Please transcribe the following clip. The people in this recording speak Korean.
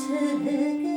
to the